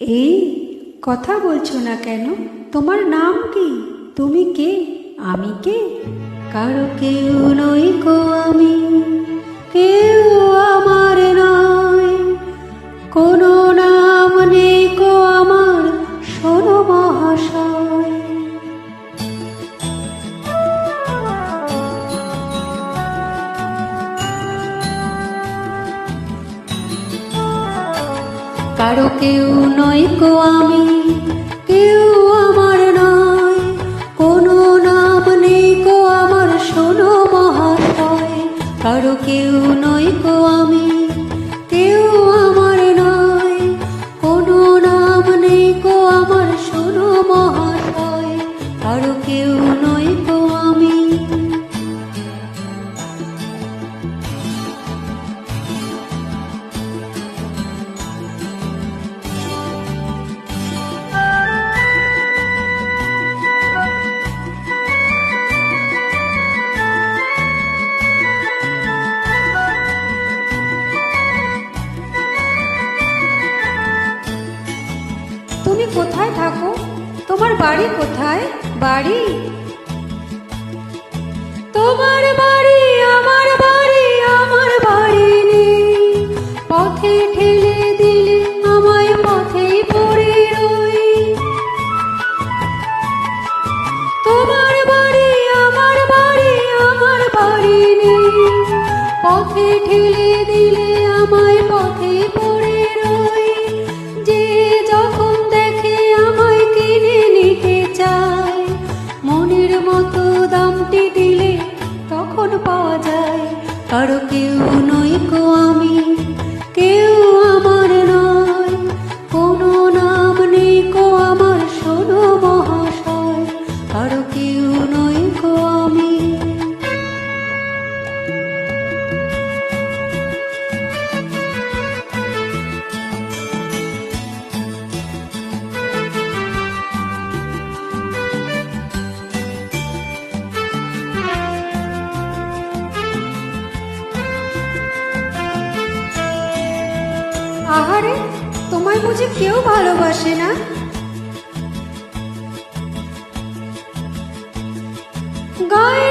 এই কথা বলছো না কেন? তোমার নাম কি? তুমি কে? আমি কে? কারও কেউ নই কো আমি। কারও কেউ নয় কো আমি, কেউ আমার নয়। কোনো নাম নেই কো আমার, শোনো মহাশয়। কারও কেউ নয় তুমি কোথায় থাকো? তোমার বাড়ি কোথায়? বাড়ি? তোমার বাড়ি, আমার বাড়ি আমার বাড়ি নেই। পথে ঠেলে দিলে আমায় পথে পড়ে রই। তোমার বাড়ি, আমার বাড়ি আমার বাড়ি নেই। পথে ঠেলে দিলে আমায় পথে কারও কেউ নই আহারে তোমায় বুঝি কেউ ভালোবাসে না? গায়ের